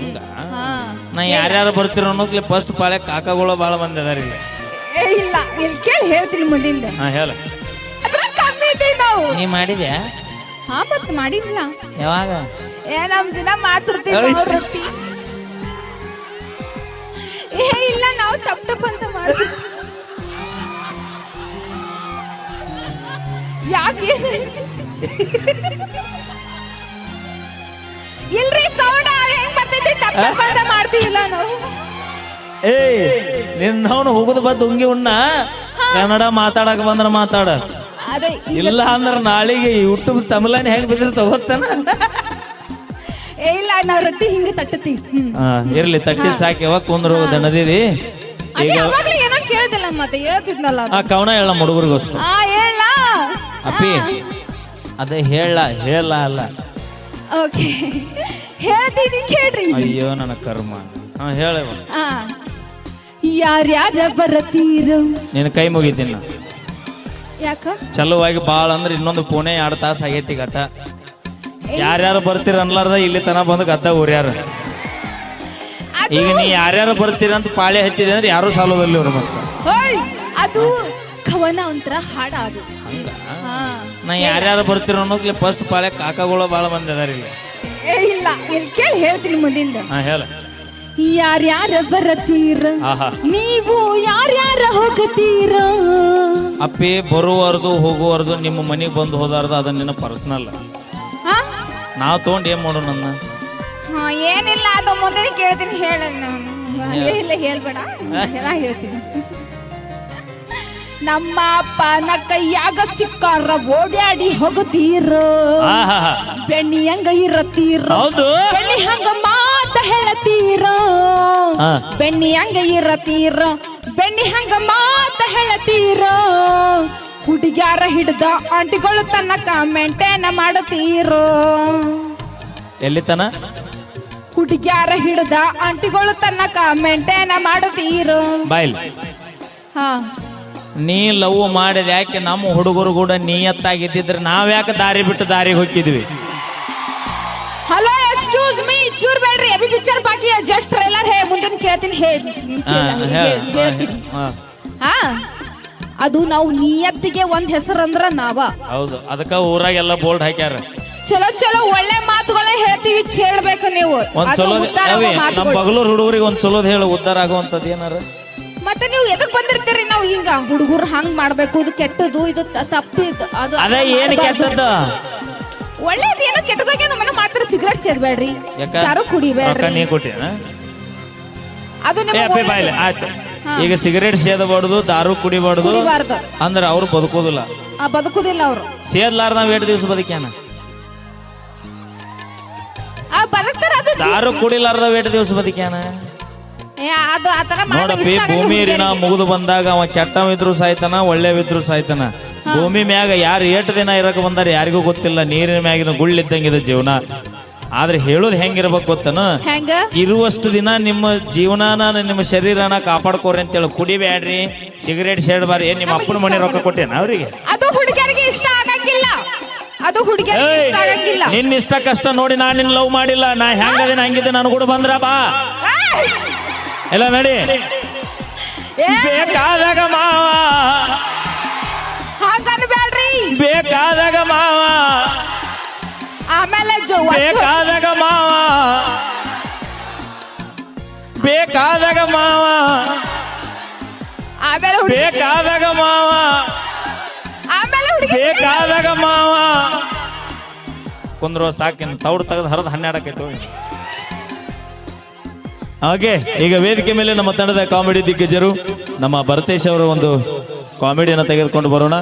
ಹಂಗ? ನಾ ಯಾರ್ಯಾರು ಬರ್ತೀರ ಅನ್ನೋದ್ಲಿ ಫಸ್ಟ್ ಪಾಳೆ ಕಾಕಗಳು ಭಾಳ ಮಂದಿ ಅದಾರ ಇಲ್ಲಿ. ಏ ಇಲ್ಲ ಇಲ್ಲಿ ಕೇಳಿ ಹೇಳ್ತೀನಿ ಮುಂದಿಂದ. ಹಾ ಹೇಳ. ಅದ್ರ ಕಮ್ಮಿ ಇದ್ದೀವಿ ನಾವು. ನೀ ಮಾಡಿದ್ಯಾ? ಹಾ ಮತ್ ಮಾಡಿಲ್ಲ ಯಾವಾಗ? ಏ ನಮ್ ದಿನ ಮಾಡ್ತಿರ್ತೀವಿ. ರೊಟ್ಟಿ. ಏ ಇಲ್ಲ ನಾವು ಟಪ್ ಟಪ್ ಅಂತ ಮಾಡ್ತೀವಿ. ಯಾಕೆ? ಇಲ್ರಿ ಅಂತ ಮಾಡ್ತೀವಿಲ್ಲ ನಾವು. ಏಯ್ ನಿನ್ನವನು ಹೋಗುದು ಬದ್ದು ಉಂಗಿ ಉಣ್ಣ. ಕನ್ನಡ ಮಾತಾಡಕ್ ಬಂದ್ರ ಮಾತಾಡ. ಅದೇ ಇಲ್ಲ ಅಂದ್ರ ನಾಳೆಗೆ ಯೂಟ್ಯೂಬ್ ತಮಿಳನ್ ಹೆಂಗ್ ಬಿದ್ರ ತಗೋತಾನ ಏ ಇಲ್ಲ ನಾವ್ ರೊಟ್ಟಿ ಹಿಂಗ ತಟ್ಟತೀವಿ ಹ್ಮ್. ಹಾ ಇರ್ಲಿ ತಟ್ಟಿ ಸಾಕಿ ಯಾವಾಗ ಕುಂದ್ರ ದನದಿದಿ. ಅದೇ ಯಾವಾಗ್ಲೂ ಏನೋ ಕೇಳ್ದಿಲ್ಲ ಮತ್ತೆ ಹೇಳ್ತಿದ್ನಲ್ಲ ಅದು. ಆ ಕವನ ಹೇಳ ಹುಡುಗರಿಗೋಸ್ಕರ. ಆ ಹೇಳ. ಅಪ್ಪಿ ಅದೇ ಹೇಳ ಹೇಳ ಅಲ್ಲ. ಓಕೆ ಹೇಳ್ತೀನಿ ಕೇಳ್ರಿ. ಅಯ್ಯೋ ನನ್ನ ಕರ್ಮ. ಹಾ ಹೇಳವ ಆ ಯಾರ್ಯಾರ ಬರತೀರು? ನಿನ್ನ ಕೈ ಮುಗಿತೀನಿ. ಯಾಕ? ಚಲುವಾಗಿ ಬಾಳ ಅಂದ್ರೆ ಇನ್ನೊಂದು ಪುಣೆ ಎರಡು ತಾಸು ಆಗೈತಿ ಗತ. ಯಾರ್ಯಾರು ಬರ್ತೀರ ಅನ್ಲಾರ್ದ ಇಲ್ಲಿ ತನ ಬಂದು ಗದ್ದ ಊರ್ಯಾರ. ಅದು ಈಗ ನೀ ಯಾರ್ಯಾರು ಬರ್ತೀರ ಅಂತ ಪಾಳೆ ಹಚ್ಚಿದೆ ಅಂದ್ರೆ ಯಾರು ಸಾಲೋದಲ್ಲಿ ಅವರು ಮತ್ತೆ. ಓಯ್, ಅದು ಕವನ ಒಂಥರ ಹಾಡ ಅದು ಹಾ. ನಾ ಯಾರ್ಯಾರು ಬರ್ತೀರ ಅನ್ನೋದ್ಲಿ ಫಸ್ಟ್ ಪಾಳೆ ಕಾಕಗಳು ಭಾಳ ಮಂದಿ ಅದಾರ ಇಲ್ಲಿ. ಏ ಇಲ್ಲ. ಇಲ್ಲಿ ಕೇಳಿ ಹೇಳ್ತೀನಿ ಮುಂದಿಂದ. ಹಾ ಹೇಳ. ಯಾರ್ಯಾರ ಬರತೀರ? ಆಹಾ. ನೀವು ಯಾರ್ಯಾರ ಹೋಗತೀರ? ಅಪ್ಪಿ ಬರುವರ್ದು ಹೋಗುವರ್ದು ನಿಮ್ಮ ಮನೆಗೆ ಬಂದು ಹೋದಾರ್ದು ಅದು ನಿನ್ನ ಪರ್ಸನಲ್ ಹಾ ನಾವು ತೊಗೊಂಡು ಏನ್ ಮಾಡು ನನ್ನ? ಹಾ ಏನಿಲ್ಲ ಅದು ಮುಂದೆ ಕೇಳ್ತೀನಿ ಹೇಳ ನಾನು ಅಲ್ಲೇ ಇಲ್ಲ ಹೇಳ್ಬೇಡ. ನಾ ಹೇಳ್ತೀನಿ. ನಮ್ಮ ಅಪ್ಪನ ಕೈಯಾಗ ಸಿಕ್ಕಾರ ಓಡಾಡಿ ಹೋಗುತ್ತೀರ. ಬೆಣ್ಣಿ ಹಂಗ ಇರತ್ತೀರ. ಬೆಣ್ಣಿ ಹಂಗ ಮಾತ ಹೇಳತೀರ ಹಾ. ಬೆಣ್ಣಿ ಹಂಗ ಇರತ್ತೀರ. ಬೆಣ್ಣಿ ಹಂಗ ಮಾತ ಹೇಳತೀರ ಹುಡುಗ್ಯಾರ ಹಿಡ್ದ ಆಂಟಿಗಳು ತನ್ನ ಕಾಮೆಂಟೇನ ಮಾಡತೀರ ಎಲ್ಲಿ ತನ ಹುಡುಗ್ಯಾರ ಹಿಡ್ದ ಆಂಟಿಗಳು ತನ್ನ ಕಾಮೆಂಟೇನ ಮಾಡತೀರ ಬಾಯ್ಲ್. ಹಾ. ನೀ ಲವ್ ಮಾಡಿದ ಯಾಕೆ ನಮ್ಮ ಹುಡುಗರು ಕೂಡ ನೀಯತ್ತಾಗಿದ್ದಿದ್ರೆ ನಾವ್ ಯಾಕೆ ದಾರಿ ಬಿಟ್ಟು ದಾರಿಗೆ ಹೋಗಿದ್ವಿ? ಹಲೋ ಎಕ್ಸ್ಕ್ಯೂಸ್ ಮೀ ಚೂರ್ ಬೇಡ್ರಿ. ಅಭಿ ಪಿಕ್ಚರ್ ಬಾಕಿ ಜಸ್ಟ್ ಟ್ರೈಲರ್ ಹೇ ಮುಂದಿನ ಕೇಳ್ತೀನಿ. ಹೇಳಿ ಹಾ, ಅದು ನಾವು ನಿಯತ್ತಿಗೆ ಒಂದ್ ಹೆಸರು ಅಂದ್ರ ನಾವ. ಹೌದು ಅದಕ್ಕ ಊರಾಗೆಲ್ಲ ಬೋರ್ಡ್ ಹಾಕ್ಯಾರ. ಚಲೋ ಚಲೋ ಒಳ್ಳೆ ಮಾತುಗಳೇ ಹೇಳ್ತೀವಿ ಕೇಳ್ಬೇಕು ನೀವು. ಒಂದ್ ಚಲೋ ನಮ್ಮ. ಬಗಲೂರ್ ಹುಡುಗರಿಗೆ ಒಂದ್ ಚಲೋದ್ ಹೇಳು ಉದ್ದಾರ ಆಗುವಂತದ್ದು ಏನಾರ? ಮತ್ತೆ ನೀವು ಎದಕ್ ಬಂದಿರ್ತೀರಿ ನಾವು ಹಿಂಗ? ಹುಡುಗರು ಹಂಗ್ ಮಾಡ್ಬೇಕು ಇದು ಕೆಟ್ಟದು ಇದು ತಪ್ಪು ಅದು ಅದ ಏನು ಕೆಟ್ಟದ್ದು? ಒಳ್ಳೇದು ಏನೋ ಕೆಟ್ಟದಾಗ ನಮ್ಮನ್ನ ಮಾಡ್ತಾರೆ ಸಿಗರೇಟ್ ಸೇರ್ಬೇಡ್ರಿ. ಯಾಕ? ಯಾರು ರೊಕ್ಕ ಕುಡಿಬೇಡ್ರಿ ನೀ ಕೊಟ್ಟಿನ ಅದು ಏ ನಿಮಗೆ ಅಪ್ಪಿ ಬಾಯ್ಲೆ ಆಯ್ತು. ಈಗ ಸಿಗರೇಟ್ ಸೇದಬಾರ್ದು ದಾರು ಕುಡಿಬಾರ್ದು ಕುಡಿಬಾರ್ದು. ಅಂದ್ರೆ ಅವ್ರು ಬದುಕೋದಿಲ್ಲ. ಆ ಬದುಕುದಿಲ್ಲ ಅವರು. ಸೇದ್ಲಾರ್ದ ನಾವ್ ಎರಡು ದಿವಸ ಬದುಕ್ಯಾನ? ಆ ಬದುಕ್ತಾರ ಅದು. ದಾರು ಕುಡಿಲಾರ್ದ ಎರಡು ದಿವಸ ಬದುಕ್ಯಾನ? ಅದು ನೋಡಪ್ಪಿ ಭೂಮಿ ಋಣ. ಮುಗಿದು ಬಂದಾಗ ಅವ ಕೆಟ್ಟವಿದ್ರು ಸಾಯ್ತಾನ ಒಳ್ಳೆವಿದ್ರು ಸಾಯ್ತಾನ. ಭೂಮಿ ಮ್ಯಾಗ ಯಾರು ಏಟು ದಿನ ಇರಕ್ ಬಂದಾರ ಯಾರಿಗೂ ಗೊತ್ತಿಲ್ಲ ನೀರಿನ ಮ್ಯಾಗಿನ ಗುಳ್ಳಿದ್ದಂಗಿದೆ ಜೀವನ. ಆದ್ರೆ ಹೇಳೋದು ಹೆಂಗಿರ್ಬೇಕು ಗೊತ್ತನ? ಹೆಂಗ? ಇರುವಷ್ಟು ದಿನ ನಿಮ್ಮ ಜೀವನಾನ ನಿಮ್ಮ ಶರೀರನ ಕಾಪಾಡ್ಕೋರಿ ಅಂತೇಳಿ ಕುಡಿಬೇಡ್ರಿ ಸಿಗರೇಟ್ ಸೇಡ್ಬಾರಿ ಏನ್ ನಿಮ್ಮ ಅಪ್ಪನ ಮನೆ ರೊಕ್ಕ ಕೊಟ್ಟೇನ ಅವ್ರಿಗೆ? ಅದು ಹುಡುಗರಿಗೆ ಇಷ್ಟ ಆಗಂಗಿಲ್ಲ. ಅದು ಹುಡುಗಿಯರಿಗೆ ಇಷ್ಟ ಆಗಂಗಿಲ್ಲ. ನಿನ್ನ ಇಷ್ಟ ಕಷ್ಟ ನೋಡಿ ನಾನು ನಿನ್ನ ಲವ್ ಮಾಡಿಲ್ಲ ನಾ ಹೆಂಗದಿನ ಹಂಗಿದ್ದೆ ನಾನು ಕೂಡ ಬಂದ್ರ ಬಾ! ಎಲ್ಲ ನಡಿ. ಬೇಕಾದಾಗ ಮಾವ. ಹಂಗನ್ಬೇಡ್ರಿ ಬೇಕಾದಾಗ ಮಾವ. ಆಮೇಲೆ ಜೊ ಬೇಕಾದಾಗ ಮಾವ. ಬೇಕಾದಾಗ ಮಾವ. ಆಮೇಲೆ ಹುಡುಗಿ. ಬೇಕಾದಾಗ ಮಾವ. ಆಮೇಲೆ ಹುಡುಗಿ. ಬೇಕಾದಾಗ ಮಾವ. ಕುಂದ್ರೋ ಸಾಕಿನ ತೌಡ್ ತೆಗೆದು ಹರಿದು ಹನ್ನೆರಡಕ್ಕೈತು ಹಾಗೆ, ಈಗ ವೇದಿಕೆ ಮೇಲೆ ನಮ್ಮ ತಂಡದ ಕಾಮಿಡಿ ದಿಗ್ಗಜರು, ನಮ್ಮ ಭರತೇಶ್ ಅವರ ಒಂದು ಕಾಮಿಡಿಯನ್ನು ತೆಗೆದುಕೊಂಡು ಬರೋಣ.